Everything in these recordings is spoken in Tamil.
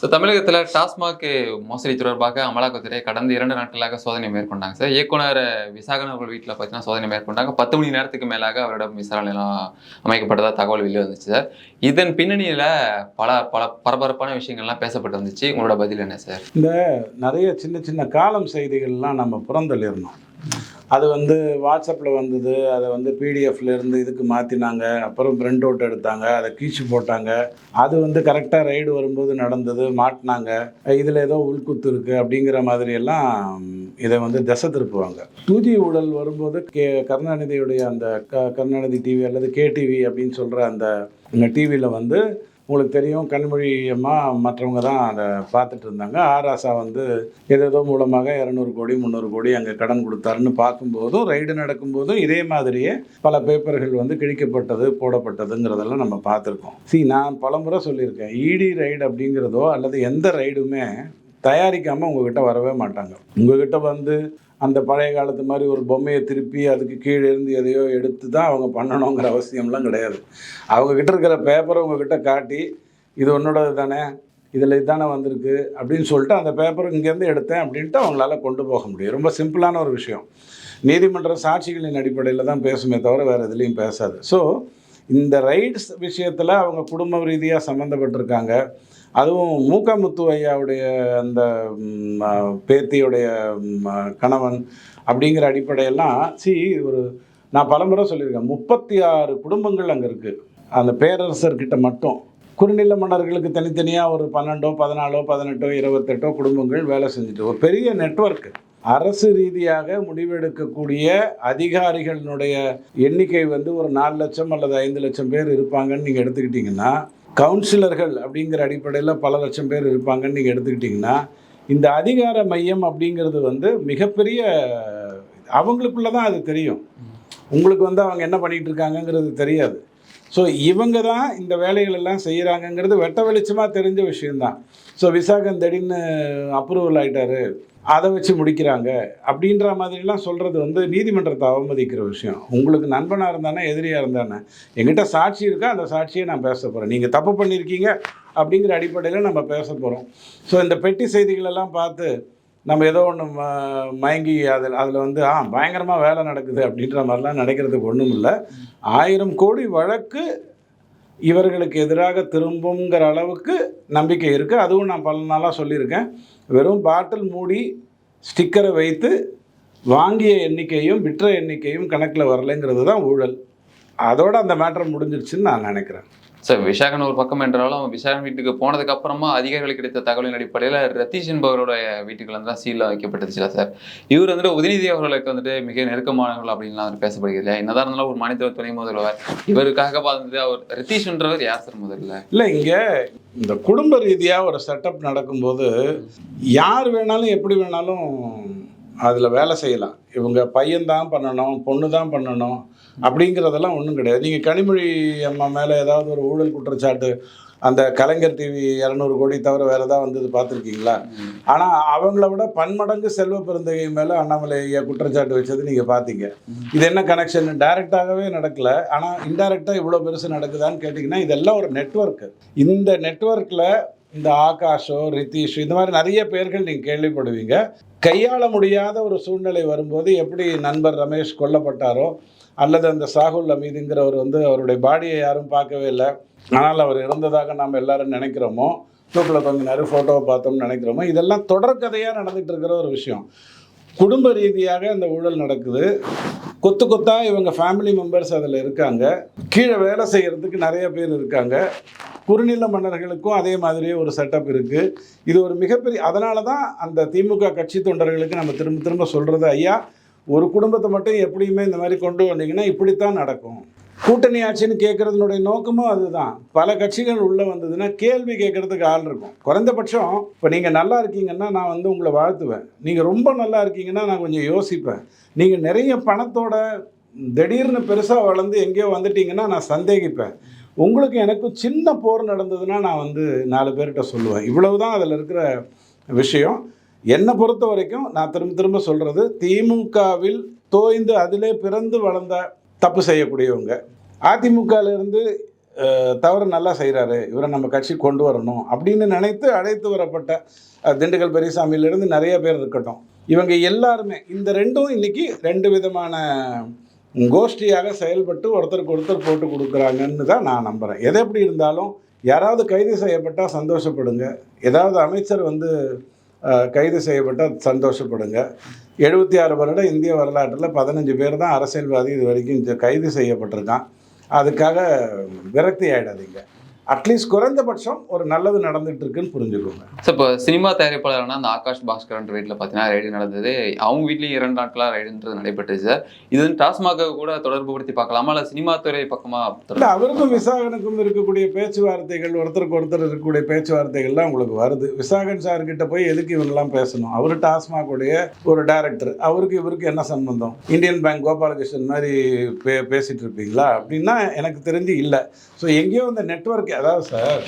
ஸோ தமிழகத்தில் டாஸ்மாக் மோசடி தொடர்பாக அமலாக்கத்துறை கடந்த இரண்டு நாட்களாக சோதனை மேற்கொண்டாங்க. சார் இயக்குனர் விசாகன் அவர்கள் வீட்டில் பார்த்தீங்கன்னா சோதனை மேற்கொண்டாங்க. பத்து மணி நேரத்துக்கு மேலாக அவரிடம் விசாரணைலாம் அமைக்கப்பட்டதாக தகவல் வெளியே வந்துச்சு சார். இதன் பின்னணியில் பல பல பரபரப்பான விஷயங்கள்லாம் பேசப்பட்டு வந்துச்சு. உங்களோட பதில் என்ன சார்? இந்த நிறைய சின்ன சின்ன காலம் செய்திகள்லாம் நம்ம புறந்தள்ளிடணும். அது வந்து வாட்ஸ்அப்பில் வந்தது அதை வந்து பிடிஎஃப்ல இருந்து இதுக்கு மாற்றினாங்க அப்புறம் பிரிண்ட் அவுட் எடுத்தாங்க அதை கீச்சு போட்டாங்க. அது வந்து கரெக்டாக ரைடு வரும்போது நடந்தது மாட்டினாங்க. இதில் ஏதோ உள்குத்து இருக்குது அப்படிங்கிற மாதிரி எல்லாம் இதை வந்து திசை திருப்புவாங்க. தூதி ஊழல் வரும்போது கே கருணாநிதியுடைய அந்த க கருணாநிதி டிவி அல்லது கேடிவி அப்படின்னு சொல்கிற அந்த டிவியில் வந்து உங்களுக்கு தெரியும் கண்மொழி அம்மா மற்றவங்க தான் அதை பார்த்துட்டு இருந்தாங்க. ஆராசா வந்து ஏதேதோ மூலமாக இரநூறு கோடி முந்நூறு கோடி அங்கே கடன் கொடுத்தாருன்னு பார்க்கும்போதும் ரைடு நடக்கும்போதும் இதே மாதிரியே பல பேப்பர்கள் வந்து கிழிக்கப்பட்டது போடப்பட்டதுங்கிறதெல்லாம் நம்ம பார்த்துருக்கோம். சி நான் பலமுறை சொல்லியிருக்கேன் இடி ரைடு அப்படிங்கிறதோ அல்லது எந்த ரைடுமே தயாரிக்காமல் உங்ககிட்ட வரவே மாட்டாங்க. உங்ககிட்ட வந்து அந்த பழைய காலத்து மாதிரி ஒரு பொம்மையை திருப்பி அதுக்கு கீழே இருந்து எதையோ எடுத்து தான் அவங்க பண்ணணுங்கிற அவசியம்லாம் கிடையாது. அவங்கக்கிட்ட இருக்கிற பேப்பரை உங்ககிட்ட காட்டி இது உன்னோடது தானே இதில் இதுதானே வந்திருக்கு அப்படின்னு சொல்லிட்டு அந்த பேப்பர் இங்கேருந்து எடுத்தேன் அப்படின்ட்டு அவங்களால கொண்டு போக முடியும். ரொம்ப சிம்பிளான ஒரு விஷயம். நீதிமன்ற சாட்சிகளின் அடிப்படையில் தான் பேசுமே தவிர வேறு எதுலேயும் பேசாது. ஸோ இந்த ரைட்ஸ் விஷயத்தில் அவங்க குடும்ப ரீதியாக சம்மந்தப்பட்டிருக்காங்க. அதுவும் மூக்கமுத்து ஐயாவுடைய அந்த பேத்தியுடைய கணவன் அப்படிங்கிற அடிப்படையெல்லாம் சி ஒரு நான் பலமுறை சொல்லியிருக்கேன். முப்பத்தி ஆறு குடும்பங்கள் அங்கே இருக்குது அந்த பேரரசர்கிட்ட மட்டும். குறுநில மன்னர்களுக்கு தனித்தனியாக ஒரு பன்னெண்டோ பதினாலோ பதினெட்டோ இருபத்தெட்டோ குடும்பங்கள் வேலை செஞ்சுட்டு ஒரு பெரிய நெட்வொர்க். அரசு ரீதியாக முடிவெடுக்கக்கூடிய அதிகாரிகளினுடைய எண்ணிக்கை வந்து ஒரு நாலு லட்சம் அல்லது ஐந்து லட்சம் பேர் இருப்பாங்கன்னு நீங்கள் எடுத்துக்கிட்டிங்கன்னா கவுன்சிலர்கள் அப்படிங்கிற அடிப்படையில் பல லட்சம் பேர் இருப்பாங்கன்னு நீங்கள் எடுத்துக்கிட்டிங்கன்னா இந்த அதிகார மையம் அப்படிங்கிறது வந்து மிகப்பெரிய அவங்களுக்குள்ள தான் அது தெரியும். உங்களுக்கு வந்து அவங்க என்ன பண்ணிகிட்டு இருக்காங்கங்கிறது தெரியாது. ஸோ இவங்க தான் இந்த வேலைகள் எல்லாம் செய்கிறாங்கங்கிறது வெட்ட வெளிச்சமாக தெரிஞ்ச விஷயந்தான் ஸோ விசாகன் திடீர்னு அப்ரூவல் ஆகிட்டாரு அதை வச்சு முடிக்கிறாங்க. அப்படின்ற மாதிரிலாம் சொல்கிறது வந்து நீதிமன்றத்தை அவமதிக்கிற விஷயம். உங்களுக்கு நண்பனாக இருந்தானே எதிரியாக இருந்தானே? எங்கிட்ட சாட்சி இருக்கா? அந்த சாட்சியை நான் பேச போகிறேன் நீங்கள் தப்பு பண்ணியிருக்கீங்க அப்படிங்கிற அடிப்படையில் நம்ம பேச போகிறோம் ஸோ இந்த பெட்டி செய்திகளெல்லாம் பார்த்து நம்ம ஏதோ ஒன்று மயங்கி அதில் அதில் வந்து ஆ பயங்கரமாக வேலை நடக்குது அப்படின்ற மாதிரிலாம் நினைக்கிறதுக்கு ஒன்றும் இல்லை. ஆயிரம் கோடி வழக்கு இவர்களுக்கு எதிராக திரும்புங்கிற அளவுக்கு நம்பிக்கை இருக்குது அதுவும் நான் பல நாளாக சொல்லியிருக்கேன். வெறும் பாட்டில் மூடி ஸ்டிக்கரை வைத்து வாங்கிய எண்ணிக்கையும் விற்ற எண்ணிக்கையும் கணக்கில் வரலைங்கிறது தான் ஊழல். அதோடு அந்த மேட்டர் முடிஞ்சிருச்சுன்னு நான் நினைக்கிறேன். சார் விசாகன் ஒரு பக்கம் என்றாலும் விசாகன் வீட்டுக்கு போனதுக்கு அப்புறமா அதிகாரிகளுக்கு கிடைத்த தகவலின் அடிப்படையில் ரத்தீஷ் என்பவரோட வீட்டுக்கு வந்து தான் சீலில் வைக்கப்பட்டுச்சுல சார். இவர் வந்துட்டு உதயநிதி அவர்களுக்கு வந்துட்டு மிக நெருக்கமானவர்கள் அப்படின்லாம் வந்து பேசப்படுகிறது என்னதான் இருந்தாலும் ஒரு மாநில துணை முதல்வர் இவருக்காக பார்த்துட்டு அவர் ரத்தீஷ்ன்றவர் யார் சார் முதல்ல? இல்லை இங்கே இந்த குடும்ப ரீதியாக ஒரு செட்டப் நடக்கும்போது யார் வேணாலும் எப்படி வேணாலும் அதில் வேலை செய்யலாம். இவங்க பையன் தான் பண்ணணும் பொண்ணு தான் பண்ணணும். அப்படிங்கிறதெல்லாம் ஒன்றும் கிடையாது. நீங்கள் கனிமொழி அம்மா மேலே ஏதாவது ஒரு ஊழல் குற்றச்சாட்டு அந்த கலைஞர் டிவி இரநூறு கோடி தவிர வேறு ஏதாவது வந்தது பார்த்துருக்கீங்களா? ஆனால் அவங்கள விட பன்மடங்கு செல்வ பெருந்தகை மேலே அண்ணாமலை ஐயா குற்றச்சாட்டு வச்சது நீங்கள் பார்த்தீங்க. இது என்ன கனெக்ஷன் டைரெக்டாகவே நடக்கல. ஆனால் இன்டைரக்டாக இவ்வளோ பெருசு நடக்குதான்னு கேட்டிங்கன்னா இதெல்லாம் ஒரு நெட்வொர்க்கு இந்த நெட்வொர்க்கில் இந்த ஆகாஷோ ரித்தீஷ் இந்த மாதிரி நிறைய பேர்கள் நீங்கள் கேள்விப்படுவீங்க. கையாள முடியாத ஒரு சூழ்நிலை வரும்போது எப்படி நண்பர் ரமேஷ் கொல்லப்பட்டாரோ அல்லது அந்த சாகுல் அமீதுங்கிறவர் வந்து அவருடைய பாடியை யாரும் பார்க்கவே இல்லை. ஆனால் அவர் இறந்ததாக நாம் எல்லாரும் நினைக்கிறோமோ தூக்கில் தொங்கினார் ஃபோட்டோவை பார்த்தோம்னு நினைக்கிறோமோ இதெல்லாம் தொடர்கதையாக நடந்துகிட்டு இருக்கிற ஒரு விஷயம். குடும்ப ரீதியாக அந்த ஊழல் நடக்குது. கொத்து கொத்தாக இவங்க ஃபேமிலி மெம்பர்ஸ் அதில் இருக்காங்க. கீழே வேலை செய்கிறதுக்கு நிறைய பேர் இருக்காங்க. குறுநில மன்னர்களுக்கும் அதே மாதிரியே ஒரு செட்டப் இருக்குது இது ஒரு மிகப்பெரிய அதனால தான் அந்த திமுக கட்சி தொண்டர்களுக்கு நம்ம திரும்ப திரும்ப சொல்கிறது ஐயா ஒரு குடும்பத்தை மட்டும் எப்படியுமே இந்த மாதிரி கொண்டு வந்தீங்கன்னா இப்படித்தான் நடக்கும். கூட்டணி ஆட்சின்னு கேட்கறதுனுடைய நோக்கமும் அதுதான். பல கட்சிகள் உள்ளே வந்ததுன்னா கேள்வி கேட்கறதுக்கு ஆள் இருக்கும். குறைந்தபட்சம் இப்போ நீங்கள் நல்லா இருக்கீங்கன்னா நான் வந்து உங்களை வாழ்த்துவேன். நீங்கள் ரொம்ப நல்லா இருக்கீங்கன்னா நான் கொஞ்சம் யோசிப்பேன். நீங்கள் நிறைய பணத்தோட திடீர்னு பெருசாக வளர்ந்து எங்கேயோ வந்துட்டீங்கன்னா நான் சந்தேகிப்பேன். உங்களுக்கு எனக்கும் சின்ன போர் நடந்ததுன்னா நான் வந்து நாலு பேர்கிட்ட சொல்லுவேன். இவ்வளவு தான் அதில் இருக்கிற விஷயம். என்னை பொறுத்த வரைக்கும் நான் திரும்ப திரும்ப சொல்கிறது திமுகவில் தோய்ந்து அதிலே பிறந்து வளர்ந்த தப்பு செய்யக்கூடியவங்க. அதிமுகலேருந்து தவறு நல்லா செய்கிறாரு இவரை நம்ம கட்சி கொண்டு வரணும் அப்படின்னு நினைத்து அழைத்து வரப்பட்ட திண்டுக்கல் பெரியசாமியிலிருந்து நிறைய பேர் இருக்கட்டும். இவங்க எல்லாருமே இந்த ரெண்டும் இன்னைக்கு ரெண்டு விதமான கோஷ்டியாக செயல்பட்டு ஒருத்தருக்கு ஒருத்தர் போட்டு கொடுக்குறாங்கன்னு தான் நான் நம்புகிறேன் எது எப்படி இருந்தாலும் யாராவது கைது செய்யப்பட்டால் சந்தோஷப்படுங்க. ஏதாவது அமைச்சர் வந்து கைது செய்யப்பட்டால் சந்தோஷப்படுங்க. எழுபத்தி ஆறு வருட இந்திய வரலாற்றில் பதினஞ்சு பேர் தான் அரசியல்வாதி இது வரைக்கும் கைது செய்யப்பட்டிருக்கான். அதுக்காக விரக்தி ஆகிடாதீங்க அட்லீஸ்ட் குறைந்தபட்சம் ஒரு நல்லது நடந்துட்டு இருக்குன்னு புரிஞ்சுக்கோங்க. ஸோ இப்போ சினிமா தயாரிப்பாளர்னா அந்த ஆகாஷ் பாஸ்கரன் வீட்டில் பார்த்தீங்கன்னா ரைடு நடந்தது. அவங்க வீட்லேயும் இரண்டு நாட்களாக ரைடுன்றது நடைபெற்றுச்சு சார். இது வந்து டாஸ்மாக கூட தொடர்பு படுத்தி பார்க்கலாமா? இல்லை சினிமா துறை பக்கமாக இல்லை அவருக்கும் விசாகனுக்கும் இருக்கக்கூடிய பேச்சுவார்த்தைகள் ஒருத்தருக்கு ஒருத்தர் இருக்கக்கூடிய பேச்சுவார்த்தைகள்லாம் உங்களுக்கு வருது. விசாகன் சார்கிட்ட போய் எதுக்கு இவங்கெல்லாம் பேசணும்? அவர் டாஸ்மாகுடைய ஒரு டைரக்டர் அவருக்கு இவருக்கு என்ன சம்பந்தம்? இந்தியன் பேங்க் கோபாலகிருஷ்ணன் மாதிரி பே பேசிட்டு இருப்பீங்களா? அப்படின்னா எனக்கு தெரிஞ்சு இல்லை. ஸோ எங்கேயோ இந்த நெட்வொர்க் அதாவது சார்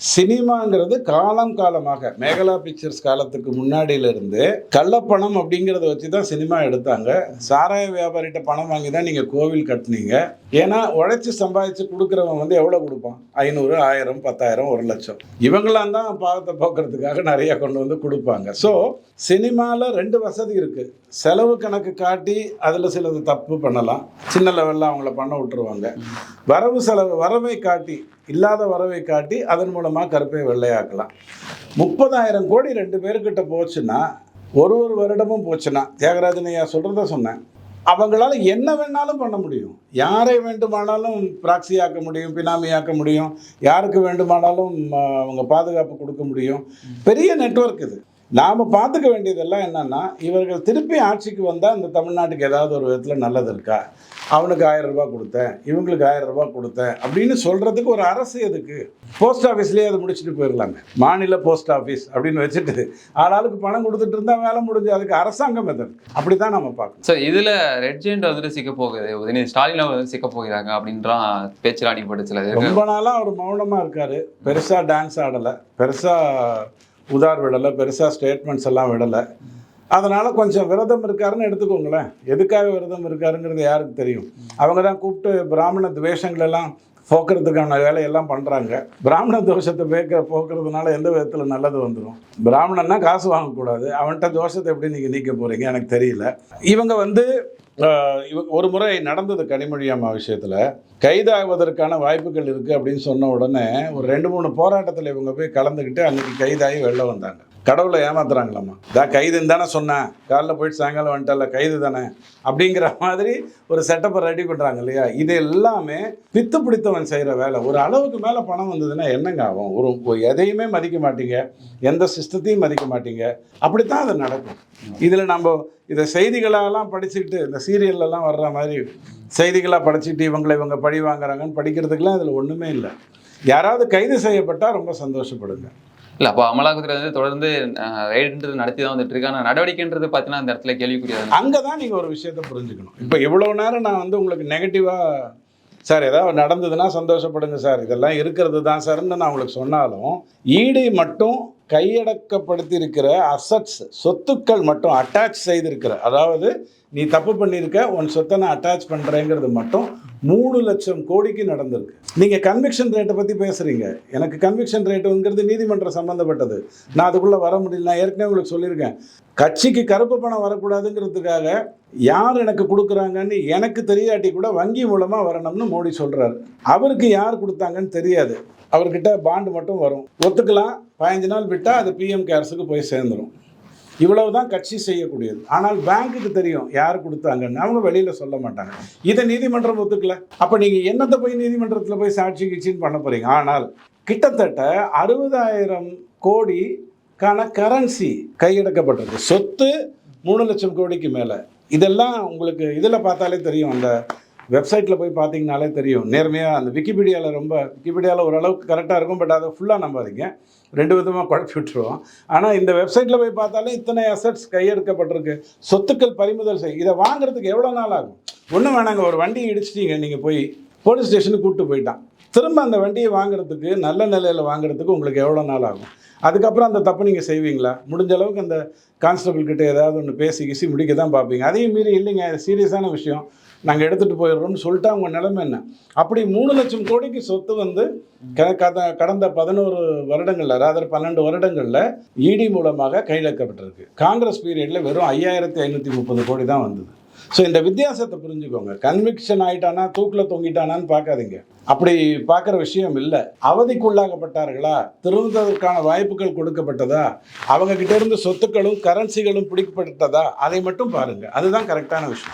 சினிமாங்கிறது காலம் காலமாக மேகலா பிக்சர்ஸ் காலத்துக்கு முன்னாடியிலிருந்து கள்ளப்பணம் அப்படிங்கிறத வச்சு தான் சினிமா எடுத்தாங்க. சாராய வியாபாரிகிட்ட பணம் வாங்கி தான் நீங்கள் கோவில் கட்டுனீங்க. ஏன்னா உழைச்சி சம்பாதிச்சு கொடுக்குறவன் வந்து எவ்வளோ கொடுப்பான்? ஐநூறு ஆயிரம் பத்தாயிரம் ஒரு லட்சம். இவங்களாம் தான் பாவத்தை போக்குறதுக்காக நிறைய கொண்டு வந்து கொடுப்பாங்க. ஸோ சினிமாவில் ரெண்டு வசதி இருக்குது செலவு கணக்கு காட்டி அதில் சிலது தப்பு பண்ணலாம். சின்ன லெவலில் அவங்கள பண்ண விட்டுருவாங்க. வரவு செலவு வரவை காட்டி இல்லாத வரவை காட்டி அதன் மூலமாக கருப்பை வெள்ளையாக்கலாம். முப்பதாயிரம் கோடி ரெண்டு பேர்கிட்ட போச்சுன்னா ஒரு ஒரு வருடமும் போச்சுன்னா தியாகராஜனையா சொல்கிறத சொன்னேன். அவங்களால என்ன வேணாலும் பண்ண முடியும். யாரை வேண்டுமானாலும் பிராக்சியாக்க முடியும் பினாமியாக்க முடியும். யாருக்கு வேண்டுமானாலும் அவங்க பாதுகாப்பு கொடுக்க முடியும். பெரிய நெட்வொர்க் இது. நாம் பார்த்துக்க வேண்டியதெல்லாம் என்னன்னா இவர்கள் திருப்பி ஆட்சிக்கு வந்தால் இந்த தமிழ்நாட்டுக்கு ஏதாவது ஒரு விதத்தில் நல்லது இருக்கா? அவனுக்கு ஆயிரம் ரூபாய் கொடுத்தேன் இவங்களுக்கு ஆயிரம் ரூபாய் கொடுத்தேன் அப்படின்னு சொல்கிறதுக்கு ஒரு அரசு எதுக்கு? போஸ்ட் ஆஃபீஸ்லேயே அதை முடிச்சுட்டு போயிடலாங்க மாநில போஸ்ட் ஆஃபீஸ் அப்படின்னு வச்சுட்டு ஆளாளுக்கு பணம் கொடுத்துட்டு இருந்தா வேலை முடிஞ்சு அதுக்கு அரசாங்கம் எதற்கு அப்படி தான் நம்ம பார்க்கணும். ஸோ இதில் ரெட் ஜெயிண்ட் வந்துட்டு சிக்க போகுது. உதயநிதி ஸ்டாலின் அவர் வந்து சிக்க போகிறாங்க அப்படின்றான் பேச்சில் அடிபட்டுச்சுல இது ரொம்ப நாளாக அவர் மௌனமாக இருக்காரு. பெருசாக டான்ஸ் ஆடலை. பெருசாக உதார் விடலை பெருசாக ஸ்டேட்மெண்ட்ஸ் எல்லாம் விடலை. அதனால் கொஞ்சம் விரதம் இருக்காருன்னு எடுத்துக்கோங்களேன். எதுக்காக விரதம் இருக்காருங்கிறது யாருக்கு தெரியும்? அவங்க தான் கூப்பிட்டு பிராமண துவேஷங்களெல்லாம் போக்குறதுக்கான வேலையெல்லாம் பண்ணுறாங்க பிராமண தோஷத்தை பேக்க போக்குறதுனால எந்த விதத்தில் நல்லது வந்துடும் பிராமணன்னா காசு வாங்கக்கூடாது. அவன்கிட்ட தோஷத்தை எப்படி நீங்கள் நீக்க போகிறீங்க எனக்கு தெரியல. இவங்க வந்து இவ ஒரு முறை நடந்தது கனிமொழி அம்மா விஷயத்தில். கைதாகுவதற்கான வாய்ப்புகள் இருக்குது அப்படின்னு சொன்ன உடனே ஒரு ரெண்டு மூணு போராட்டத்தில் இவங்க போய் கலந்துக்கிட்டு அன்றைக்கி கைதாகி வெளில வந்தாங்க. கடவுளை ஏமாத்துறாங்களாம்மா. தான் கைதுன்னு தானே சொன்னேன். காலைல போயிட்டு சாயங்காலம் வந்துட்டல கைது தானே. அப்படிங்கிற மாதிரி ஒரு செட்டப்பை ரெடி பண்ணுறாங்க இல்லையா? இது எல்லாமே பித்து பிடித்தவன் செய்கிற வேலை. ஒரு அளவுக்கு மேலே பணம் வந்ததுன்னா என்னங்க ஆகும்? ஒரு எதையுமே மதிக்க மாட்டீங்க. எந்த சிஸ்டத்தையும் மதிக்க மாட்டீங்க. அப்படித்தான் அது நடக்கும். இதில் நம்ம இதை செய்திகளெல்லாம் படிச்சுக்கிட்டு இந்த சீரியல்லலாம் வர்ற மாதிரி செய்திகளாக படிச்சுட்டு இவங்களை இவங்க பழி வாங்குறாங்கன்னு படிக்கிறதுக்கெல்லாம் இதில் ஒன்றுமே இல்லை. யாராவது கைது செய்யப்பட்டால் ரொம்ப சந்தோஷப்படுங்க. இல்லை அப்போ அமலாக்கத்துறை வந்து தொடர்ந்து ரைடுன்றது நடத்தி தான் வந்துட்டு இருக்கு ஆனால் நடவடிக்கைன்றது பார்த்தீங்கன்னா அந்த இடத்துல கேள்விக்குரியது அங்கே தான் நீங்கள் ஒரு விஷயத்தை புரிஞ்சுக்கணும். இப்போ இவ்வளோ நேரம் நான் வந்து உங்களுக்கு நெகட்டிவாக சார் ஏதாவது நடந்ததுன்னா சந்தோஷப்படுங்க சார். இதெல்லாம் இருக்கிறது தான் சார்ன்னு நான் உங்களுக்கு சொன்னாலும் ஈடை மட்டும் கையடக்கப்படுத்தி இருக்கிற அசட்ஸ் சொத்துக்கள் மட்டும் அட்டாச் செய்திருக்கிற அதாவது நீ தப்பு பண்ணியிருக்க உன் சொத்தை நான் அட்டாச் பண்ணுறேங்கிறது மட்டும் மூணு லட்சம் கோடிக்கு நடந்திருக்கு. நீங்கள் கன்விக்ஷன் ரேட்டை பற்றி பேசுகிறீங்க எனக்கு கன்விக்ஷன் ரேட்டுங்கிறது நீதிமன்றம் சம்மந்தப்பட்டது நான் அதுக்குள்ளே வர முடியல. நான் ஏற்கனவே உங்களுக்கு சொல்லியிருக்கேன். கட்சிக்கு கருப்பு பணம் வரக்கூடாதுங்கிறதுக்காக யார் எனக்கு கொடுக்குறாங்கன்னு எனக்கு தெரியாட்டி கூட வங்கி மூலமாக வரணும்னு மோடி சொல்கிறாரு அவருக்கு யார் கொடுத்தாங்கன்னு தெரியாது. அவர்கிட்ட பாண்டு மட்டும் வரும். ஒத்துக்கலாம். பதினஞ்சு நாள் விட்டால் அது பிஎம் கேர்ஸுக்கு போய் சேர்ந்துடும் இவ்வளவு தான் கட்சி செய்யக்கூடியது. ஆனால் பேங்க்குக்கு தெரியும் யார் கொடுத்தாங்கன்னு. அவங்க வெளியில் சொல்ல மாட்டாங்க. இதை நீதிமன்றம் ஒத்துக்கல. அப்போ நீங்கள் என்னத்தை போய் நீதிமன்றத்தில் போய் சாட்சி கிச்சின்னு பண்ண போகிறீங்க ஆனால் கிட்டத்தட்ட அறுபதாயிரம் கோடிக்கான கரன்சி கையெடுக்கப்பட்டிருக்கு சொத்து மூணு லட்சம் கோடிக்கு மேலே. இதெல்லாம் உங்களுக்கு இதில் பார்த்தாலே தெரியும் அந்த வெப்சைட்டில் போய் பார்த்தீங்கனாலே தெரியும். நேர்மையாக அந்த விக்கிபீடியாவில் ரொம்ப விக்கிபீடியாவில் ஓரளவுக்கு கரெக்டாக இருக்கும் பட் அதை ஃபுல்லாக நம்பாதீங்க. ரெண்டு விதமாக குழப்பி விட்டுருவோம். ஆனால் இந்த வெப்சைட்டில் போய் பார்த்தாலே இத்தனை அசட்ஸ் கையெடுக்கப்பட்டிருக்கு. சொத்துக்கள் பறிமுதல் செய் இதை வாங்குறதுக்கு எவ்வளோ நாள் ஆகும்? ஒன்றும் வேணாங்க ஒரு வண்டியை இடிச்சிட்டிங்க நீங்கள் போய் போலீஸ் ஸ்டேஷனுக்கு கூப்பிட்டு போயிட்டான். திரும்ப அந்த வண்டியை வாங்குறதுக்கு நல்ல நிலையில் வாங்குறதுக்கு உங்களுக்கு எவ்வளோ நாள் ஆகும்? அதுக்கப்புறம் அந்த தப்பு நீங்கள் செய்வீங்களா? முடிஞ்ச அளவுக்கு அந்த கான்ஸ்டபிள் கிட்ட ஏதாவது ஒன்று பேசி கிசி முடிக்க தான் பார்ப்பீங்க. அதையும் மீறி இல்லைங்க சீரியஸான விஷயம். நாங்கள் எடுத்துகிட்டு போயிடுறோம்னு சொல்லிட்டு அவங்க நிலைமை என்ன? அப்படி மூணு லட்சம் கோடிக்கு சொத்து வந்து க- கடந்த பதினோரு வருடங்களில் அதாவது பன்னெண்டு வருடங்களில் இடி மூலமாக கையிலக்கப்பட்டிருக்கு. காங்கிரஸ் பீரியடில் வெறும் ஐயாயிரத்தி ஐநூற்றி முப்பது கோடி தான் வந்தது. ஸோ இந்த வித்தியாசத்தை புரிஞ்சுக்கோங்க. கன்விக்ஷன் ஆகிட்டானா தூக்கில் தொங்கிட்டானான்னு பார்க்காதீங்க. அப்படி பார்க்குற விஷயம் இல்லை. அவதிக்குள்ளாகப்பட்டார்களா திரும்புவதற்கான வாய்ப்புகள் கொடுக்கப்பட்டதா? அவங்க கிட்ட இருந்து சொத்துக்களும் கரன்சிகளும் பிடிக்கப்பட்டதா? அதை மட்டும் பாருங்க. அதுதான் கரெக்டான விஷயம்.